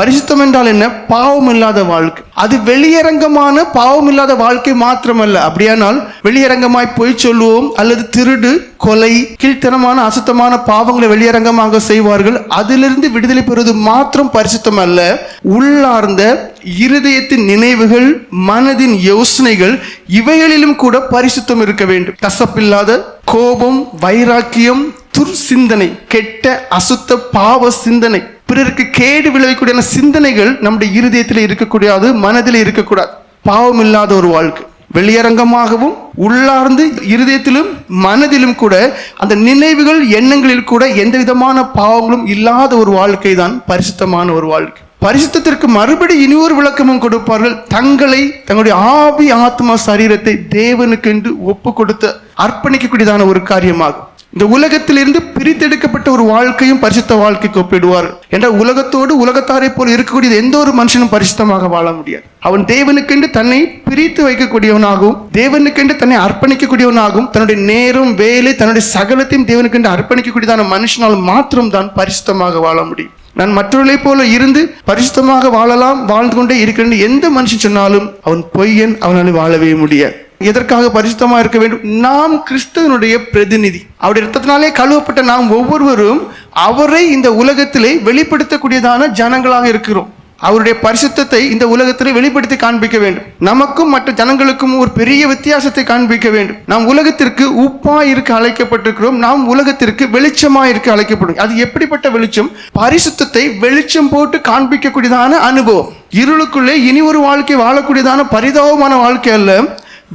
பரிசுத்தம் என்றால் என்ன? பாவம் இல்லாத வாழ்க்கை. அது வெளியரங்கமான பாவம் இல்லாத வாழ்க்கை மாத்திரமல்ல. அப்படியானால் வெளியரங்கமாய் பொய் சொல்லுவோம் அல்லது திருடு கொலை கீழ்த்தனமான அசுத்தமான பாவங்களை வெளியரங்கமாக செய்வார்கள். அதிலிருந்து விடுதலை பெறுவது மாத்திரம் பரிசுத்தம் அல்ல உள்ளார்ந்த இருதயத்தின் நினைவுகள் மனதின் யோசனைகள் இவைகளிலும் கூட பரிசுத்தம் இருக்க வேண்டும். கசப்பில்லாத கோபம் வைராக்கியம் துர் சிந்தனை கெட்ட அசுத்த பாவ சிந்தனை. பிறருக்கு கேடு விளைவிக்கூடிய சிந்தனைகள் நம்முடைய இருதயத்தில் இருக்கக்கூடாது மனதில் இருக்கக்கூடாது. பாவம் இல்லாத ஒரு வாழ்க்கை. வெளியரங்கமாகவும் உள்ளார்ந்து இருதயத்திலும் மனதிலும் கூட அந்த நினைவுகள் எண்ணங்களில் கூட எந்த விதமான பாவங்களும் இல்லாத ஒரு வாழ்க்கை தான் பரிசுத்தமான ஒரு வாழ்க்கை. பரிசுத்தத்திற்கு மறுபடி இனி ஒரு விளக்கமும் கொடுப்பார்கள். தங்களை தங்களுடைய ஆவி ஆத்மா சரீரத்தை தேவனுக்கு என்று ஒப்பு கொடுத்து அர்ப்பணிக்கக்கூடியதான ஒரு காரியமாகும். இந்த உலகத்திலிருந்து பிரித்தெடுக்கப்பட்ட ஒரு வாழ்க்கையும் பரிசுத்த வாழ்க்கைக்கு ஒப்பிடுவார். என்ற உலகத்தோடு உலகத்தாரை போல் இருக்கக்கூடிய எந்த ஒரு மனுஷனும் பரிசுத்தமாக வாழ முடியாது. அவன் தேவனுக்கென்று தன்னை பிரித்து வைக்கக்கூடியவனாகவும் தேவனுக்கென்று தன்னை அர்ப்பணிக்கக்கூடியவனாகவும் தன்னுடைய நேரம் வேலை தன்னுடைய சகலத்தையும் தேவனுக்கென்று அர்ப்பணிக்கக்கூடியதான மனுஷனால் மாத்திரம் தான் பரிசுத்தமாக வாழ முடியும். நான் மற்றவர்களை போல இருந்து பரிசுத்தமாக வாழலாம் வாழ்ந்து கொண்டே இருக்கிறேன் எந்த மனுஷன் சொன்னாலும் அவன் பொய்யன் அவனால் வாழவே முடியாது. எதற்காக பரிசுத்தமாக இருக்க வேண்டும்? நாம் கிறிஸ்துவனுடைய பிரதிநிதி. அவருடைய ரத்தத்தினாலே கழுவப்பட்ட நாம் ஒவ்வொருவரும் அவரை இந்த உலகத்திலே வெளிப்படுத்தக்கூடியதான ஜனங்களாக இருக்கிறோம். அவருடைய பரிசுத்தத்தை இந்த உலகத்திலே வெளிப்படுத்தி காண்பிக்க வேண்டும். நமக்கும் மற்ற ஜனங்களுக்கும் ஒரு பெரிய வித்தியாசத்தை காண்பிக்க வேண்டும். நாம் உலகத்திற்கு உப்பா இருக்க அழைக்கப்பட்டிருக்கிறோம். நாம் உலகத்திற்கு வெளிச்சமா இருக்க அழைக்கப்படும். அது எப்படிப்பட்ட வெளிச்சம்? பரிசுத்தத்தை வெளிச்சம் போட்டு காண்பிக்கக்கூடியதான அனுபவம். இருளுக்குள்ளே இனி ஒரு வாழ்க்கை வாழக்கூடியதான பரிதாபமான வாழ்க்கை அல்ல.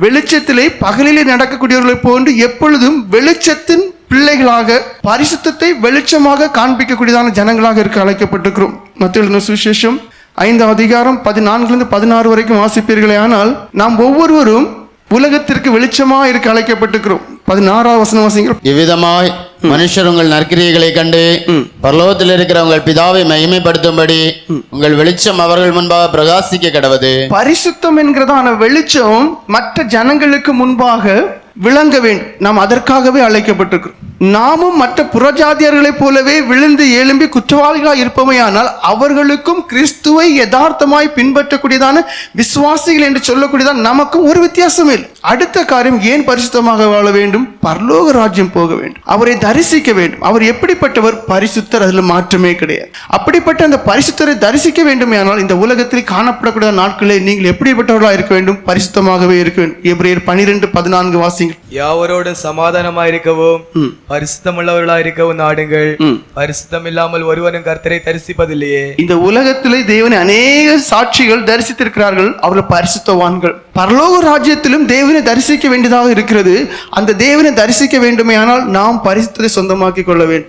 வெளிச்சத்திலே பகலிலே நடக்கக்கூடியவர்களைப் போன்று எப்பொழுதும் வெளிச்சத்தின் பிள்ளைகளாக பரிசுத்தத்தை வெளிச்சமாக காண்பிக்கக்கூடியதான ஜனங்களாக இருக்க அழைக்கப்பட்டிருக்கிறோம். மத்திய சுவிசேஷம் ஐந்தாம் அதிகாரம் பதினான்கிலிருந்து பதினாறு வரைக்கும் வாசிப்பீர்களே ஆனால் நாம் ஒவ்வொருவரும் உலகத்திற்கு வெளிச்சமாக இருக்க அழைக்கப்பட்டிருக்கிறோம். பதினாறாவது வசனம் வாசிங்கள் இவ்விதமாய் மனுஷர் உங்கள் நற்கிரியைகளை கண்டு பரலோகத்தில் இருக்கிற உங்கள் பிதாவை மகிமைப்படுத்தும்படி உங்கள் வெளிச்சம் அவர்கள் முன்பாக பிரகாசிக்க கடவது. பரிசுத்தம் என்கிறதான வெளிச்சம் மற்ற ஜனங்களுக்கு முன்பாக விளங்க வேண்டும். நாம் அதற்காகவே அழைக்கப்பட்டிருக்கிறோம். நாமும் மற்ற புறஜாதியர்களைப் போலவே விழுந்து எழும்பி குற்றவாளிகளாக இருப்பமையானால் அவர்களுக்கும் கிறிஸ்துவை யதார்த்தமாய் பின்பற்றக்கூடியதான விசுவாசிகள் என்று சொல்லக்கூடியதான் நமக்கும் ஒரு வித்தியாசம் இல்லை. அடுத்த காரியம் ஏன் பரிசுத்தமாக வாழ வேண்டும்? பரலோக ராஜ்யம் போக வேண்டும். அவரை தரிசிக்க வேண்டும். அவர் எப்படிப்பட்டவர்? பரிசுத்தர். அதில் மாற்றமே கிடையாது. அப்படிப்பட்ட அந்த பரிசுத்தரை தரிசிக்க வேண்டுமேயானால் இந்த உலகத்தில் காணப்படக்கூடிய நாட்களில் நீங்கள் எப்படிப்பட்டவர்களாக இருக்க வேண்டும்? பரிசுத்தமாகவே இருக்க வேண்டும். எபிரேயர் பனிரெண்டு பதினான்கு வாசிங்கள் யாவரோடும் சமாதானமாயிருக்கவும் பரிசுத்தமுள்ளவர்களாயிருக்கவும் நாடுங்கள். பரிசுத்தம் இல்லாமல் ஒருவனும் கர்த்தரை தரிசிப்பதில்லையே. இந்த உலகத்திலே தேவனை அநேக சாட்சிகள் தரிசித்திருக்கிறார்கள். அவர்கள் பரிசுத்தவான்கள். பரலோக ராஜ்யத்திலும் தேவனை தரிசிக்க வேண்டியதாக இருக்கிறது. அந்த தேவனை தரிசிக்க வேண்டுமே ஆனால் நாம் பரிசுத்தத்தை சொந்தமாக்கிக் கொள்ள வேண்டும்.